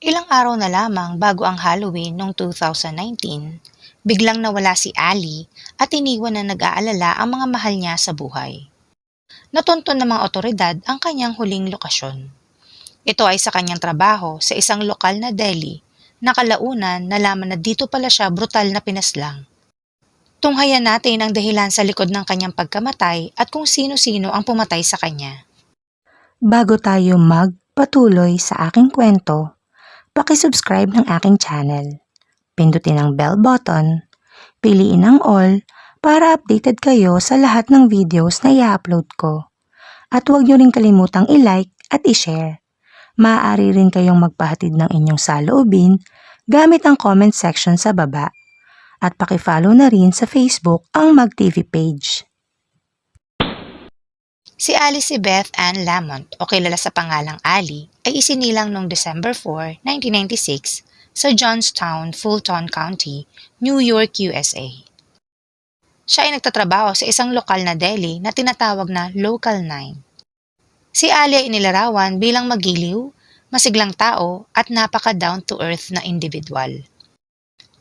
Ilang araw na lamang bago ang Halloween noong 2019, biglang nawala si Ali at iniwan na nag-aalala ang mga mahal niya sa buhay. Natunton ng mga otoridad ang kanyang huling lokasyon. Ito ay sa kanyang trabaho sa isang lokal na deli na kalaunan nalaman na dito pala siya brutal na pinaslang. Tunghayan natin ang dahilan sa likod ng kanyang pagkamatay at kung sino-sino ang pumatay sa kanya. Bago tayo magpatuloy sa aking kwento, pakisubscribe ng aking channel. Pindutin ang bell button, piliin ang all para updated kayo sa lahat ng videos na i-upload ko. At huwag niyo rin kalimutang i-like at i-share. Maaari rin kayong magpahatid ng inyong saloobin gamit ang comment section sa baba. At pakifollow na rin sa Facebook ang MagTV page. Si Ali si Beth Ann Lamont o kilala sa pangalang Ali ay isinilang noong December 4, 1996 sa Johnstown, Fulton County, New York, USA. Siya ay nagtatrabaho sa isang lokal na deli na tinatawag na Local 9. Si Ali ay inilarawan bilang magiliw, masiglang tao at napaka down-to-earth na individual.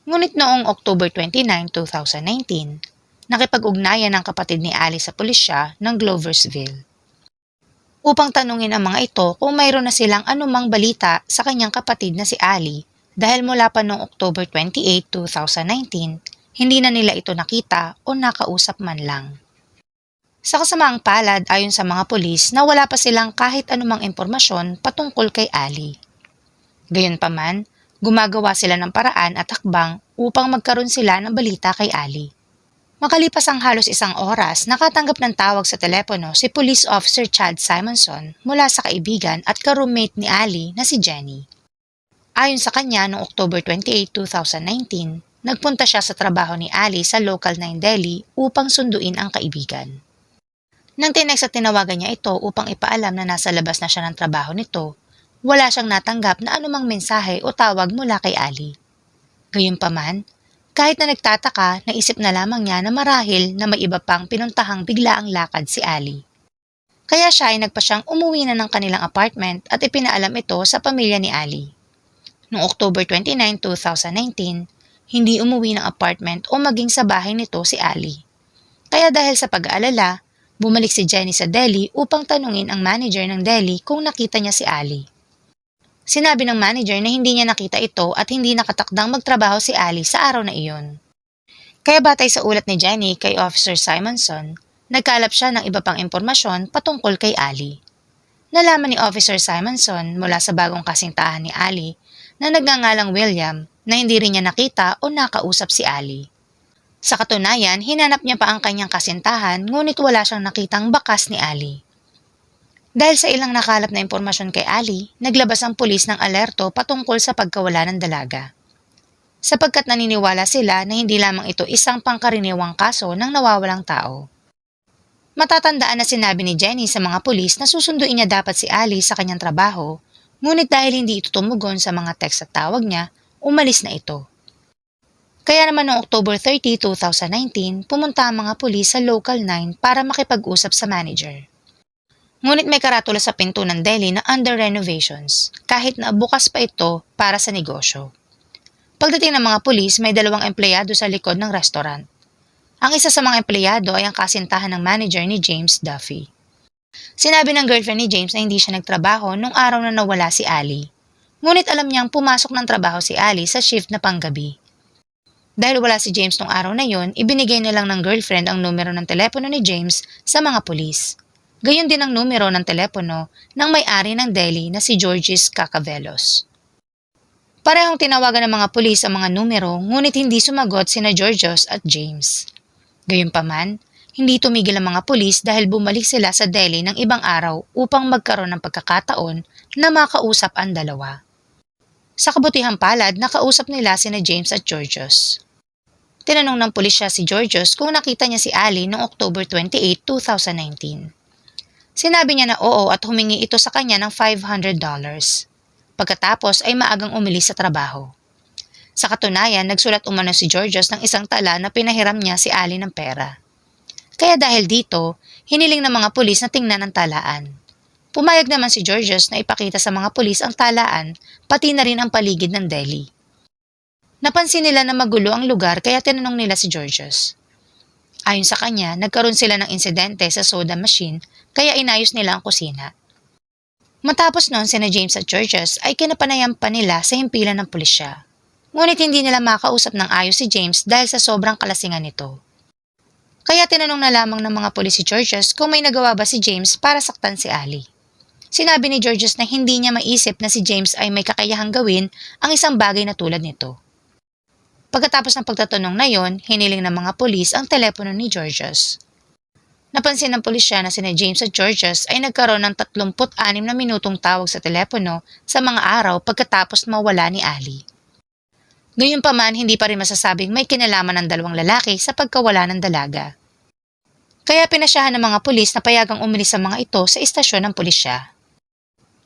Ngunit noong October 29, 2019, nakipag-ugnayan ng kapatid ni Ali sa pulisya ng Gloversville. Upang tanungin ang mga ito kung mayroon na silang anumang balita sa kanyang kapatid na si Ali dahil mula pa noong October 28, 2019, hindi na nila ito nakita o nakausap man lang. Sa kasamaang palad ayon sa mga pulis na wala pa silang kahit anumang impormasyon patungkol kay Ali. Gayunpaman, gumagawa sila ng paraan at hakbang upang magkaroon sila ng balita kay Ali. Makalipas ang halos isang oras, nakatanggap ng tawag sa telepono si Police Officer Chad Simonson mula sa kaibigan at ka-roommate ni Ali na si Jenny. Ayon sa kanya, noong October 28, 2019, nagpunta siya sa trabaho ni Ali sa Local 9 Delhi upang sunduin ang kaibigan. Nang tinext at tinawagan niya ito upang ipaalam na nasa labas na siya ng trabaho nito, wala siyang natanggap na anumang mensahe o tawag mula kay Ali. Gayunpaman, kahit na nagtataka, naisip na lamang niya na marahil na may iba pang pinuntahang bigla ang lakad si Ali. Kaya siya ay nagpa siyang umuwi na ng kanilang apartment at ipinaalam ito sa pamilya ni Ali. Noong October 29, 2019, hindi umuwi ng apartment o maging sa bahay nito si Ali. Kaya dahil sa pag-aalala, bumalik si Jenny sa Delhi upang tanungin ang manager ng Delhi kung nakita niya si Ali. Sinabi ng manager na hindi niya nakita ito at hindi nakatakdang magtrabaho si Ali sa araw na iyon. Kaya batay sa ulat ni Jenny kay Officer Simonson, nagkalap siya ng iba pang impormasyon patungkol kay Ali. Nalaman ni Officer Simonson mula sa bagong kasintahan ni Ali na nagngangalang William na hindi rin niya nakita o nakausap si Ali. Sa katunayan, hinanap niya pa ang kanyang kasintahan ngunit wala siyang nakitang bakas ni Ali. Dahil sa ilang nakalap na impormasyon kay Ali, naglabas ang pulis ng alerto patungkol sa pagkawala ng dalaga. Sapagkat naniniwala sila na hindi lamang ito isang pangkaraniwang kaso ng nawawalang tao. Matatandaan na sinabi ni Jenny sa mga pulis na susunduin niya dapat si Ali sa kanyang trabaho, ngunit dahil hindi ito tumugon sa mga text at tawag niya, umalis na ito. Kaya naman noong October 30, 2019, pumunta ang mga pulis sa Local 9 para makipag-usap sa manager. Ngunit may karatula sa pinto ng deli na under renovations, kahit na bukas pa ito para sa negosyo. Pagdating ng mga pulis, may dalawang empleyado sa likod ng restaurant. Ang isa sa mga empleyado ay ang kasintahan ng manager ni James Duffy. Sinabi ng girlfriend ni James na hindi siya nagtrabaho nung araw na nawala si Ali. Ngunit alam niyang pumasok ng trabaho si Ali sa shift na panggabi. Dahil wala si James nung araw na yon, ibinigay na lang ng girlfriend ang numero ng telepono ni James sa mga pulis. Gayon din ang numero ng telepono ng may-ari ng deli na si Georges Cacavelos. Parehong tinawagan ng mga pulis ang mga numero ngunit hindi sumagot sina Georgios at James. Gayunpaman, hindi tumigil ang mga pulis dahil bumalik sila sa deli ng ibang araw upang magkaroon ng pagkakataon na makausap ang dalawa. Sa kabutihang palad, nakausap nila sina James at Georgios. Tinanong ng pulisya si Georgios kung nakita niya si Ali noong October 28, 2019. Sinabi niya na oo at humingi ito sa kanya ng $500. Pagkatapos ay maagang umilis sa trabaho. Sa katunayan, nagsulat umano si Georgios ng isang tala na pinahiram niya si Ali ng pera. Kaya dahil dito, hiniling ng mga pulis na tingnan ang talaan. Pumayag naman si Georges na ipakita sa mga pulis ang talaan, pati na rin ang paligid ng deli. Napansin nila na magulo ang lugar kaya tinanong nila si Georges. Ayon sa kanya, nagkaroon sila ng insidente sa soda machine kaya inayos nila ang kusina. Matapos noon sina James at Georges ay kinapanayam pa nila sa himpilan ng pulisya. Ngunit hindi nila makausap ng ayos si James dahil sa sobrang kalasingan nito. Kaya tinanong na lamang ng mga pulis si Georges kung may nagawa ba si James para saktan si Ali. Sinabi ni Georges na hindi niya maisip na si James ay may kakayahang gawin ang isang bagay na tulad nito. Pagkatapos ng pagtatanong na yon, hiniling ng mga pulis ang telepono ni Georges. Napansin ng pulisya na sina James at Georges ay nagkaroon ng 36 na minutong tawag sa telepono sa mga araw pagkatapos mawala ni Ali. Gayunpaman, hindi pa rin masasabing may kinalaman ng dalawang lalaki sa pagkawala ng dalaga. Kaya pinasyahan ng mga pulis na payagang umalis sa mga ito sa istasyon ng pulisya.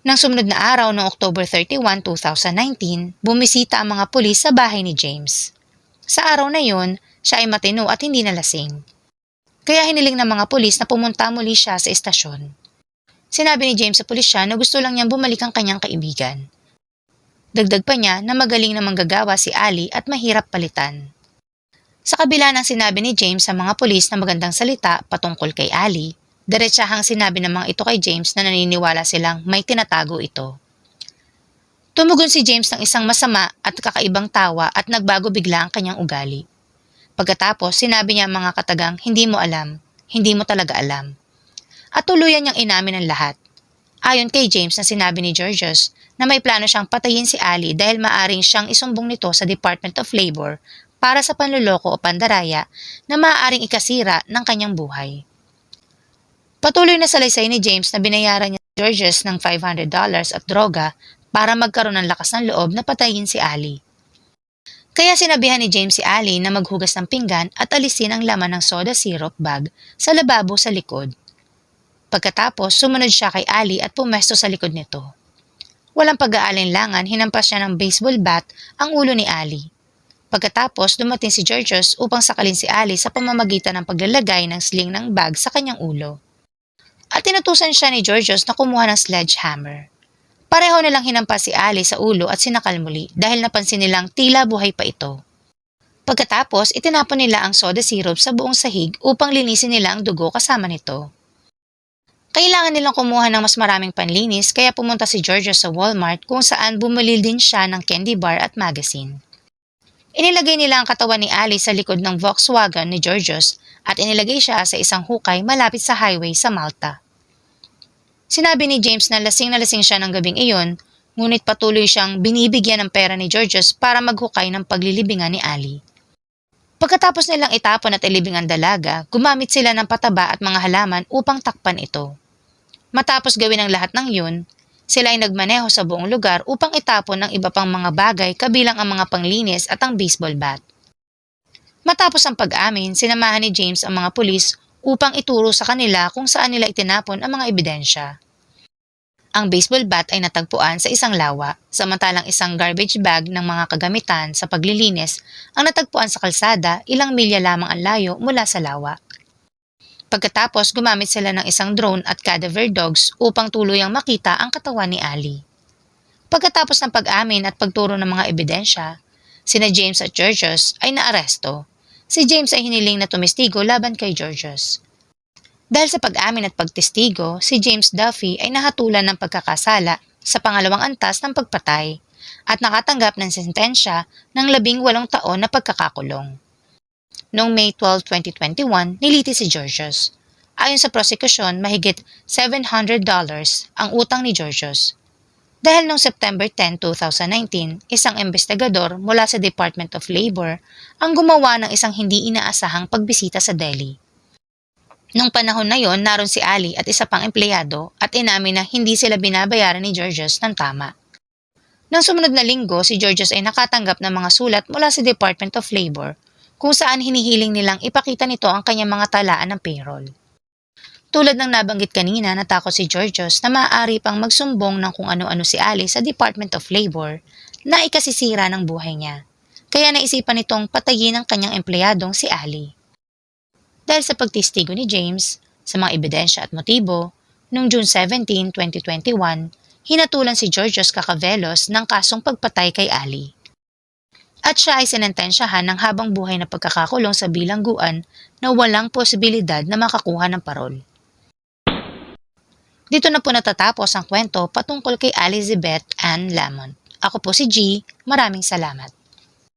Nang sumunod na araw noong October 31, 2019, bumisita ang mga pulis sa bahay ni James. Sa araw na yon, siya ay matino at hindi nalasing. Kaya hiniling ng mga pulis na pumunta muli siya sa istasyon. Sinabi ni James sa pulisya na gusto lang niyang bumalik ang kanyang kaibigan. Dagdag pa niya na magaling na manggagawa si Ali at mahirap palitan. Sa kabila ng sinabi ni James sa mga pulis na magandang salita patungkol kay Ali, diretsahang sinabi ng mga ito kay James na naniniwala silang may tinatago ito. Tumugon si James ng isang masama at kakaibang tawa at nagbago bigla ang kanyang ugali. Pagkatapos, sinabi niya ang mga katagang hindi mo alam, hindi mo talaga alam. At tuluyan niyang inamin ang lahat. Ayon kay James na sinabi ni Georges na may plano siyang patayin si Ali dahil maaring siyang isumbong nito sa Department of Labor para sa panluloko o pandaraya na maaaring ikasira ng kanyang buhay. Patuloy na salaysay ni James na binayaran niya Georges ng $500 at droga para magkaroon ng lakas ng loob na patayin si Ali. Kaya sinabihan ni James si Ali na maghugas ng pinggan at alisin ang laman ng soda syrup bag sa lababo sa likod. Pagkatapos, sumunod siya kay Ali at pumesto sa likod nito. Walang pag-aalinlangan, hinampas siya ng baseball bat ang ulo ni Ali. Pagkatapos, dumating si Georges upang sakalin si Ali sa pamamagitan ng paglalagay ng sling ng bag sa kanyang ulo. At tinutusan siya ni Georges na kumuha ng sledgehammer. Pareho nilang hinampas si Ali sa ulo at sinakal muli dahil napansin nilang tila buhay pa ito. Pagkatapos, itinapon nila ang soda syrup sa buong sahig upang linisin nila ang dugo kasama nito. Kailangan nilang kumuha ng mas maraming panlinis kaya pumunta si Georgia sa Walmart kung saan bumili din siya ng candy bar at magazine. Inilagay nila ang katawan ni Ali sa likod ng Volkswagen ni Georgios at inilagay siya sa isang hukay malapit sa highway sa Malta. Sinabi ni James na lasing na lasing siya ng gabing iyon, ngunit patuloy siyang binibigyan ng pera ni Georgios para maghukay ng paglilibingan ni Ali. Pagkatapos nilang itapon at ilibing ang dalaga, gumamit sila ng pataba at mga halaman upang takpan ito. Matapos gawin ang lahat ng yun, sila ay nagmaneho sa buong lugar upang itapon ng iba pang mga bagay kabilang ang mga panglinis at ang baseball bat. Matapos ang pag-amin, sinamahan ni James ang mga pulis upang ituro sa kanila kung saan nila itinapon ang mga ebidensya. Ang baseball bat ay natagpuan sa isang lawa, samantalang isang garbage bag ng mga kagamitan sa paglilinis ang natagpuan sa kalsada ilang milya lamang ang layo mula sa lawa. Pagkatapos, gumamit sila ng isang drone at cadaver dogs upang tuluyang makita ang katawan ni Ali. Pagkatapos ng pag-amin at pagturo ng mga ebidensya, sina James at Georgios ay naaresto. Si James ay hiniling na tumistigo laban kay Georgios. Dahil sa pag-amin at pagtestigo, si James Duffy ay nahatulan ng pagkakasala sa pangalawang antas ng pagpatay at nakatanggap ng sentensya ng labing walong taon na pagkakakulong. Noong May 12, 2021, niliti si Georgios. Ayon sa prosekusyon, mahigit $700 ang utang ni Georgios. Dahil noong September 10, 2019, isang investigador mula sa Department of Labor ang gumawa ng isang hindi inaasahang pagbisita sa Delhi. Noong panahon na yon, naroon si Ali at isa pang empleyado at inamin na hindi sila binabayaran ni Georgios ng tama. Nang sumunod na linggo, si Georgios ay nakatanggap ng mga sulat mula sa Department of Labor kung saan hinihiling nilang ipakita nito ang kanyang mga talaan ng payroll. Tulad ng nabanggit kanina, natakot si Georgios na maaari pang magsumbong ng kung ano-ano si Ali sa Department of Labor na ikasisira ng buhay niya. Kaya naisipan nitong patayin ang kanyang empleyadong si Ali. Dahil sa pagtistigo ni James, sa mga ebidensya at motibo, Noong June 17, 2021, hinatulan si Georgios Cacavelos ng kasong pagpatay kay Ali. At siya ay sinentensyahan ng habang buhay na pagkakakulong sa bilangguan na walang posibilidad na makakuha ng parol. Dito na po natatapos ang kwento patungkol kay Elizabeth Ann Lamont. Ako po si G. Maraming salamat.